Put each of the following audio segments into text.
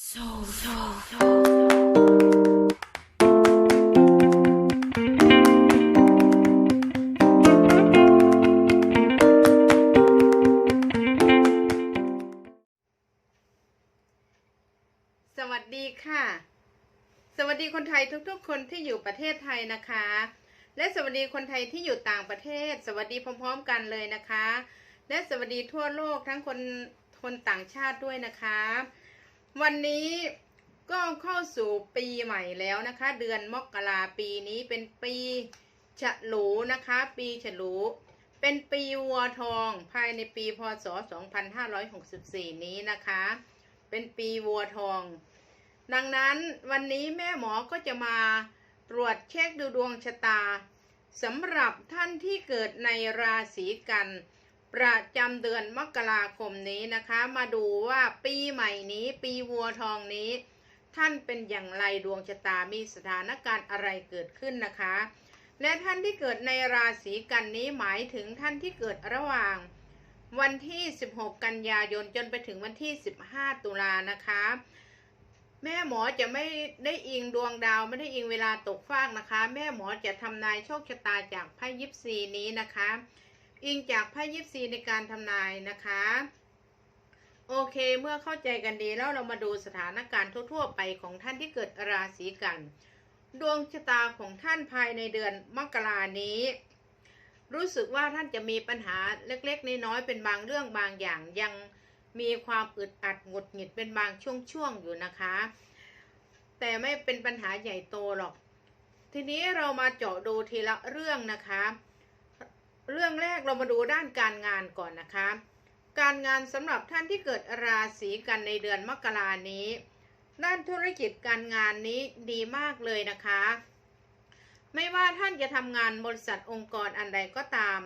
so, so, so. สวัสดีค่ะ สวัสดีคนไทยทุกๆ คนที่อยู่ประเทศไทยนะคะ และสวัสดีคนไทยที่อยู่ต่างประเทศ สวัสดีพร้อมๆกันเลยนะคะ และสวัสดีทั่วโลกทั้งคนคนต่างชาติด้วยนะคะ วันนี้ก็เข้าสู่ปีใหม่แล้วนะคะ เดือนมกราปีนี้เป็นปีฉลูนะคะ ปีฉลู เป็นปีวัวทองภายในปีพศ 2564 นี้นะคะ เป็นปีวัวทอง ดังนั้นวันนี้แม่หมอก็จะมาตรวจเช็คดูดวงชะตาสำหรับท่านที่เกิดในราศีกัน ประจำเดือนมกราคมนี้นะคะ มาดูว่าปีใหม่นี้ ปีวัวทองนี้ ท่านเป็นอย่างไรดวงชะตามีสถานการณ์อะไรเกิดขึ้นนะคะ และท่านที่เกิดในราศีกันนี้หมายถึงท่านที่เกิดระหว่าง วันที่ 16 กันยายนจนไปถึงวันที่ 15 ตุลานะคะ แม่หมอจะไม่ได้อิงดวงดาวไม่ได้อิงเวลาตกฟากนะคะ แม่หมอจะทำนายโชคชะตาจากไพ่ยิปซีนี้นะคะ อิงจากไพ่ยิปซีในการทำนายนะคะ โอเคเมื่อเข้าใจกันดีแล้วเรามาดูสถานการณ์ทั่วๆไปของท่านที่เกิดราศีกัน ดวงชะตาของท่านภายในเดือนมกรานี้ รู้สึกว่าท่านจะมีปัญหาเล็กๆน้อยๆเป็นบางเรื่องบางอย่างยังมีความอึดอัดหงุดหงิดเป็นบางช่วงๆอยู่นะคะ แต่ไม่เป็นปัญหาใหญ่โตหรอก ทีนี้เรามาเจาะดูทีละเรื่องนะคะ เรื่องแรกเรามาดูด้านการงานก่อนนะคะ การงานสำหรับท่านที่เกิดราศีกันในเดือนมกรานี้ ด้านธุรกิจการงานนี้ดีมากเลยนะคะ ไม่ว่าท่านจะทำงานบริษัทองค์กรอันใดก็ตาม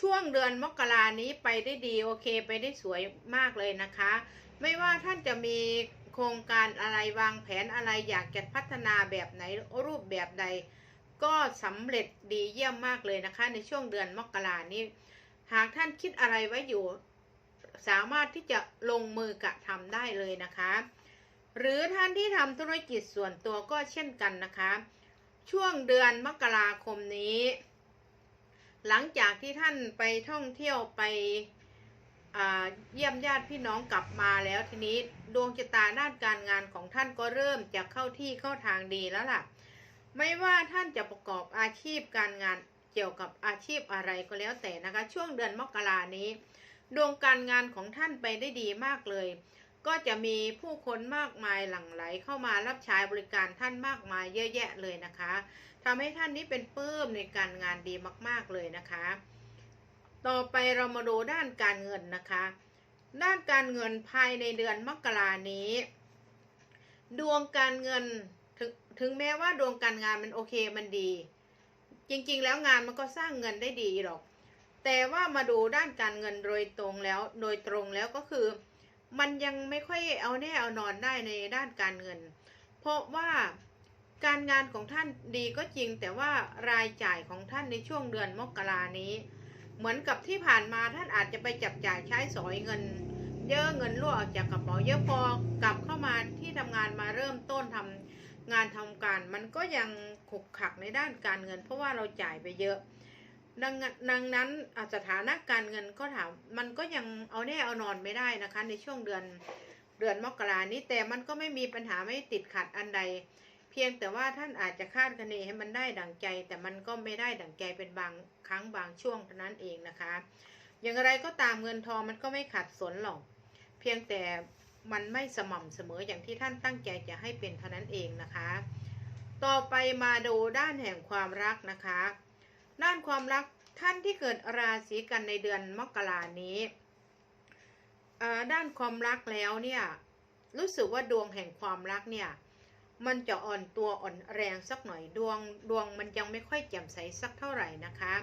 ช่วงเดือนมกรานี้ไปได้ดีโอเคไปได้สวยมากเลยนะคะ ไม่ว่าท่านจะมีโครงการอะไรวางแผนอะไรอยากจะพัฒนาแบบไหนรูปแบบใด ก็สำเร็จดีเยี่ยมมากเลยนะคะ ในช่วงเดือนมกรานี้ หากท่านคิดอะไรไว้อยู่ สามารถที่จะลงมือกระทำได้เลยนะคะ หรือท่านที่ทำธุรกิจส่วนตัวก็เช่นกันนะคะ ช่วงเดือนมกราคมนี้ หลังจากที่ท่านไปท่องเที่ยวไปเยี่ยมญาติพี่น้องกลับมาแล้วทีนี้ดวงชะตาด้านการงานของท่านก็เริ่มจะเข้าที่เข้าทางดีแล้วล่ะ ไม่ว่าท่านจะประกอบอาชีพการงานเกี่ยวกับอาชีพอะไรก็แล้วแต่นะคะ ช่วงเดือนมกรานี้ ดวงการงานของท่านไปได้ดีมากเลย ก็จะมีผู้คนมากมายหลั่งไหลเข้ามารับใช้บริการท่านมากมายเยอะแยะเลยนะคะทำให้ท่านนี้เป็นปลื้มในการงานดีมาก ๆเลยนะคะ ต่อไปเรามาดูด้านการเงินนะคะ ด้านการเงินภายในเดือนมกรานี้ ดวงการเงิน ถึงถึงแม้ว่าดวงการงานมันโอเคมันดี จริงๆ แล้วงานมันก็สร้างเงินได้ดีหรอก แต่ว่ามาดูด้านการเงินโดยตรงแล้วโดยตรงแล้วก็คือ มันยังไม่ค่อยเอาแน่เอานอนได้ในด้านการเงิน เพราะว่าการงานของท่านดีก็จริง แต่ว่ารายจ่ายของท่านในช่วงเดือนมกรานี้ เหมือนกับที่ผ่านมาท่านอาจจะไปจับจ่ายใช้สอยเงิน เยอะเงินรั่วออกจากกระเป๋าเยอะพอกลับเข้ามาที่ทำงานมาเริ่มต้นทำ งานทำการมันก็ยังขุกขักในด้านการเงิน เพราะว่าเราจ่ายไปเยอะ ดังนั้นดังนั้นสถานะการเงินก็ถามมันก็ยังเอาแน่เอานอนไม่ได้นะคะ ในช่วงเดือนเดือนมกรานี้แต่มันก็ไม่มีปัญหาไม่ติดขัดอันใด เพียงแต่ว่าท่านอาจจะคาดคะเนให้มันได้ดั่งใจ แต่มันก็ไม่ได้ดั่งใจเป็นบางครั้งบางช่วงเท่านั้นเองนะคะ อย่างไรก็ตามเงินทองมันก็ไม่ขัดสนหรอก เพียงแต่ มันไม่สม่ำเสมออย่างที่ท่านตั้งใจจะให้เป็นเท่านั้นเองนะคะ ต่อไปมาดูด้านแห่งความรักนะคะ ด้านความรักท่านที่เกิดราศีกันในเดือนมกรานี้ ด้านความรักแล้วเนี่ยรู้สึกว่าดวงแห่งความรักเนี่ยมันจะอ่อนตัวอ่อนแรงสักหน่อยดวงดวงมันยังไม่ค่อยแจ่มใสสักเท่าไหร่นะคะ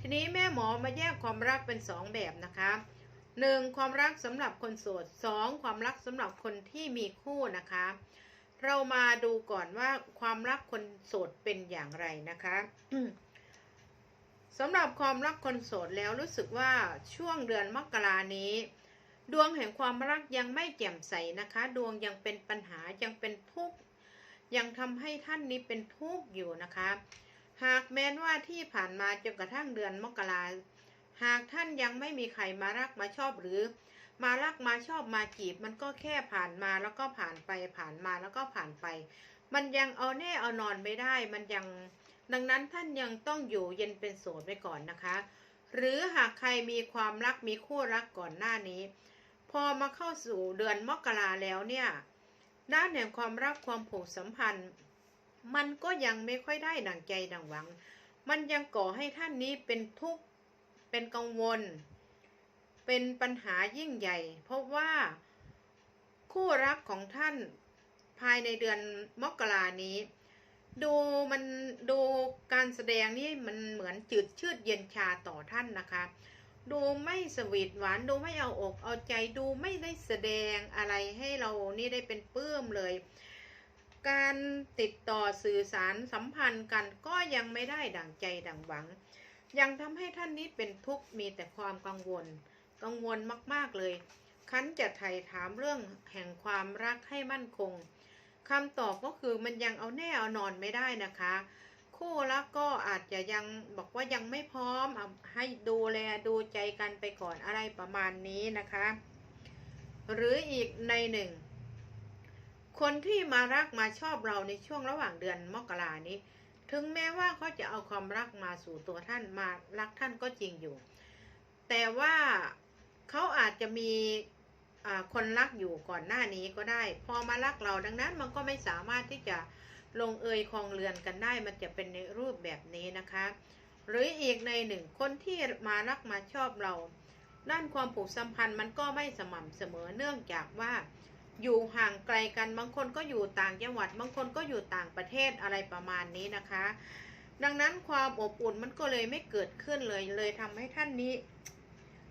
ทีนี้แม่หมอมาแยกความรักเป็นสองแบบนะคะ หนึ่งความรักสำหรับคนโสดสองความรักสำหรับคนที่มีคู่นะคะ เรามาดูก่อนว่าความรักคนโสดเป็นอย่างไรนะคะสำหรับความรักคนโสดแล้วรู้สึกว่าช่วงเดือนมกรานี้ ดวงแห่งความรักยังไม่แจ่มใสนะคะ ดวงยังเป็นปัญหายังเป็นทุกข์ยังทำให้ท่านนี้เป็นทุกข์อยู่นะคะ หากแม้นว่าที่ผ่านมาจนกระทั่งเดือนมกรา หากท่านยังไม่มีใครมารักมาชอบหรือ มารักมาชอบมาจีบ มันก็แค่ผ่านมาแล้วก็ผ่านไปผ่านมาแล้วก็ผ่านไป มันยังเอาแน่เอานอนไม่ได้ มันยังดังนั้นท่านยังต้องอยู่เย็นเป็นโสดไว้ก่อนนะคะ หรือหากใครมีความรักมีคู่รักก่อนหน้านี้ พอมาเข้าสู่เดือนมกราแล้วเนี่ยด้านแห่งความรักความผูกสัมพันธ์ มันก็ยังไม่ค่อยได้ดังใจดังหวัง มันยังก่อให้ท่านนี้เป็นทุกข์ เป็นกังวล เป็นปัญหายิ่งใหญ่ เพราะว่าคู่รักของท่านภายในเดือนมกรานี้ ดูมันดูการแสดงนี่มันเหมือนจืดชืดเย็นชาต่อท่านนะคะ ดูไม่สวีทหวานดูไม่เอาอกเอาใจดูไม่ได้แสดงอะไรให้เรานี่ได้เป็นปลื้มเลย การติดต่อสื่อสารสัมพันธ์กันก็ยังไม่ได้ดั่งใจดั่งหวัง ยังทำให้ท่านนี้เป็นทุกข์มีแต่ความกังวล กังวลมากๆเลย คันจะไถ่ถามเรื่องแห่งความรักให้มั่นคงคำตอบก็คือมันยังเอาแน่เอานอนไม่ได้นะคะ คู่รักก็อาจจะยังบอกว่ายังไม่พร้อมเอาให้ดูแลดูใจกันไปก่อนอะไรประมาณนี้นะคะ หรืออีกในหนึ่ง คนที่มารักมาชอบเราในช่วงระหว่างเดือนมกรานี้ ถึงแม้ว่าเขาจะเอาความรักมาสู่ตัวท่านมารักท่านก็จริงอยู่ แต่ว่าเขาอาจจะมีคนรักอยู่ก่อนหน้านี้ก็ได้ พอมารักเราดังนั้นมันก็ไม่สามารถที่จะลงเอยคลองเรือนกันได้ มันจะเป็นในรูปแบบนี้นะคะ หรืออีกในหนึ่งคนที่มารักมาชอบเรา ด้านความผูกสัมพันธ์มันก็ไม่สม่ำเสมอเนื่องจากว่า อยู่ห่างไกลกันบางคนก็อยู่ต่างจังหวัด บางคนก็อยู่ต่างประเทศอะไรประมาณนี้นะคะ ดังนั้นความอบอุ่นมันก็เลยไม่เกิดขึ้นเลยเลยทำให้ท่านนี้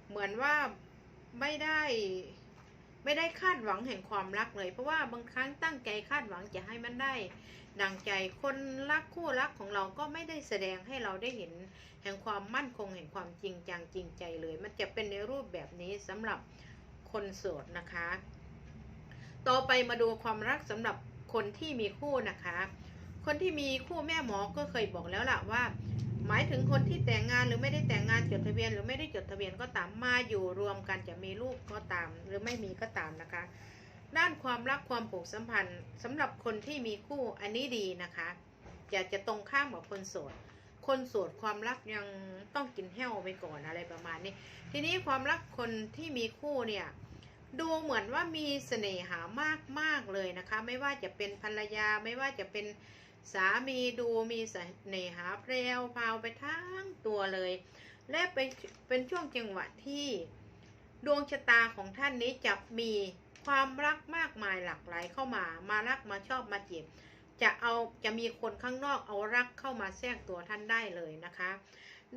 เหมือนว่าไม่ได้ไม่ได้คาดหวังแห่งความรักเลย เพราะว่าบางครั้งตั้งใจคาดหวังจะให้มันได้ ดังใจคนรักคู่รักของเราก็ไม่ได้แสดงให้เราได้เห็นแห่งความมั่นคงแห่งความจริงจังจริงใจเลย มันจะเป็นในรูปแบบนี้สำหรับคนโสดนะคะ ต่อไปมาดูความรักสำหรับคนที่มีคู่นะคะ คนที่มีคู่แม่หมอก็เคยบอกแล้วล่ะว่า หมายถึงคนที่แต่งงานหรือไม่ได้แต่งงานจดทะเบียน หรือไม่ได้จดทะเบียนก็ตามมาอยู่รวมกันจะมีลูกก็ตาม หรือไม่มีก็ตามนะคะ ด้านความรักความผูกสัมพันธ์สำหรับคนที่มีคู่อันนี้ดีนะคะอยากจะตรงข้ามกับคนโสดคนโสดความรักยังต้องกินแห้วไปก่อนอะไรประมาณนี้ ทีนี้ความรักคนที่มีคู่เนี่ย ดูเหมือนว่ามีเสน่หามากมากเลยนะคะ ไม่ว่าจะเป็นภรรยาไม่ว่าจะเป็นสามีดูมีเสน่หาเพรวพาวไปทั้งตัวเลย และเป็นเป็นช่วงจังหวะที่ ดวงชะตาของท่านนี้จะมีความรักมากมายหลากหลายเข้ามา มารักมาชอบมาจีบจะเอาจะมีคนข้างนอกเอารักเข้ามาแทรกตัวท่านได้เลยนะคะ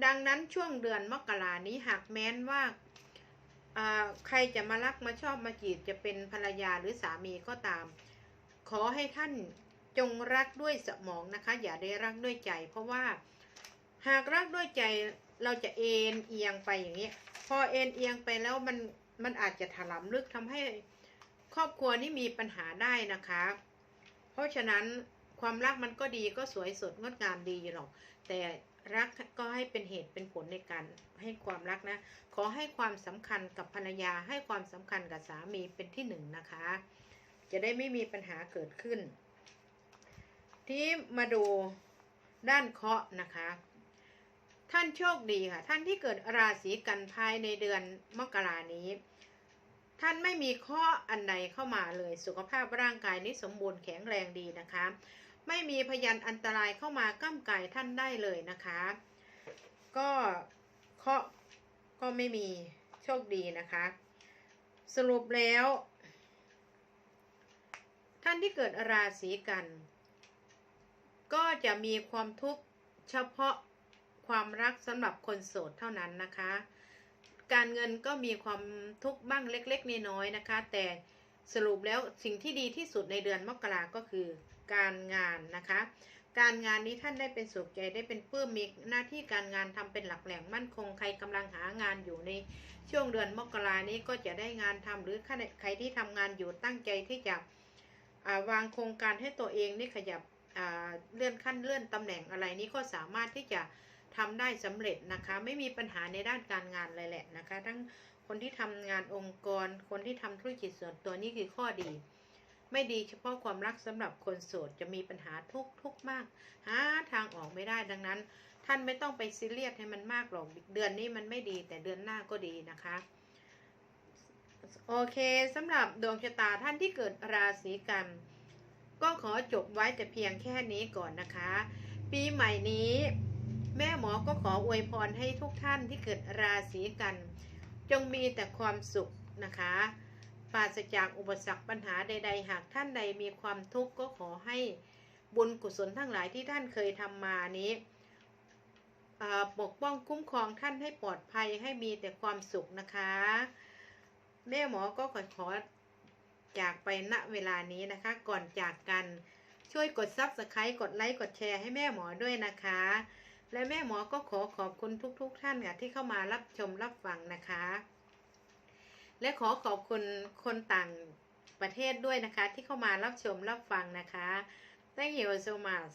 ดังนั้นช่วงเดือนมกรานี้หากแม้นว่า ใครจะมารักมาชอบมาจีบจะเป็นภรรยาหรือสามีก็ตาม ขอให้ท่านจงรักด้วยสมองนะคะ อย่าได้รักด้วยใจ เพราะว่าหากรักด้วยใจเราจะเอ็นเอียงไปอย่างนี้ พอเอ็นเอียงไปแล้วมันมันอาจจะถลำลึกทำให้ครอบครัวนี้มีปัญหาได้นะคะ เพราะฉะนั้นความรักมันก็ดีก็สวยสดงดงามดีหรอก แต่ รักก็ให้เป็นเหตุเป็นผลในการให้ความรักนะ ขอให้ความสำคัญกับภรรยาให้ความสำคัญกับสามีเป็นที่หนึ่งนะคะ จะได้ไม่มีปัญหาเกิดขึ้น ที่มาดูด้านเคราะห์นะคะ ท่านโชคดีค่ะ ท่านที่เกิดราศีกันภายในเดือนมกรานี้ ท่านไม่มีข้ออันใดเข้ามาเลย สุขภาพร่างกายนี้สมบูรณ์แข็งแรงดีนะคะ ไม่มีพยันอันตรายเข้ามาก้ำไก่ท่านได้เลยนะคะ ก็เคาะก็ไม่มีโชคดีนะคะ สรุปแล้ว ท่านที่เกิดราศีกัน ก็จะมีความทุกข์เฉพาะความรักสำหรับคนโสดเท่านั้นนะคะ การเงินก็มีความทุกข์บ้างเล็กๆน้อยๆนะคะ แต่ สรุปแล้วสิ่งที่ดีที่สุดในเดือนมกราก็คือการงานนะคะ การงานนี้ท่านได้เป็นสุขใจได้เป็นปลื้มมีหน้าที่การงานทำเป็นหลักแหล่งมั่นคงใครกำลังหางานอยู่ในช่วงเดือนมกรานี้ก็จะได้งานทำหรือใครที่ทำงานอยู่ตั้งใจที่จะาวางโครงการให้ตัวเองนี่ขยับเลื่อนขั้นเลื่อนตำแหน่งอะไรนี้ก็สามารถที่จะทำได้สำเร็จนะคะ ไม่มีปัญหาในด้านการงานเลยแหละนะคะ ทั้ง คนที่ทำงานองค์กร คนที่ทำธุรกิจส่วนตัวนี่คือข้อดี ไม่ดีเฉพาะความรักสำหรับคนโสดจะมีปัญหาทุกทุกมาก หาทางออกไม่ได้ดังนั้น ท่านไม่ต้องไปซีเรียสให้มันมากหรอกเดือนนี้มันไม่ดีแต่เดือนหน้าก็ดีนะคะโอเคสำหรับดวงชะตาท่านที่เกิดราศีกันก็ขอจบไว้แต่เพียงแค่นี้ก่อนนะคะ ปีใหม่นี้ แม่หมอก็ขออวยพรให้ทุกท่านที่เกิดราศีกัน จงมีแต่ความสุขนะคะปราศจากอุปสรรคปัญหาใด ๆ หากท่านใดมีความทุกข์ก็ขอให้บุญกุศลทั้งหลายที่ท่านเคยทำมานี้ปกป้องคุ้มครองท่านให้ปลอดภัยให้มีแต่ความสุขนะคะ แม่หมอก็ขอขอจากไปณเวลานี้นะคะ ก่อนจากกันช่วยกดซับสไครต์กดไลค์กดแชร์ให้แม่หมอด้วยนะคะ และแม่หมอก็ขอขอบคุณทุกๆทท่านค่ะที่เข้ามารับชมรับฟังนะคะ และขอขอบคุณคนต่างประเทศด้วยนะคะ ที่เข้ามารับชมรับฟังนะคะ Thank you so much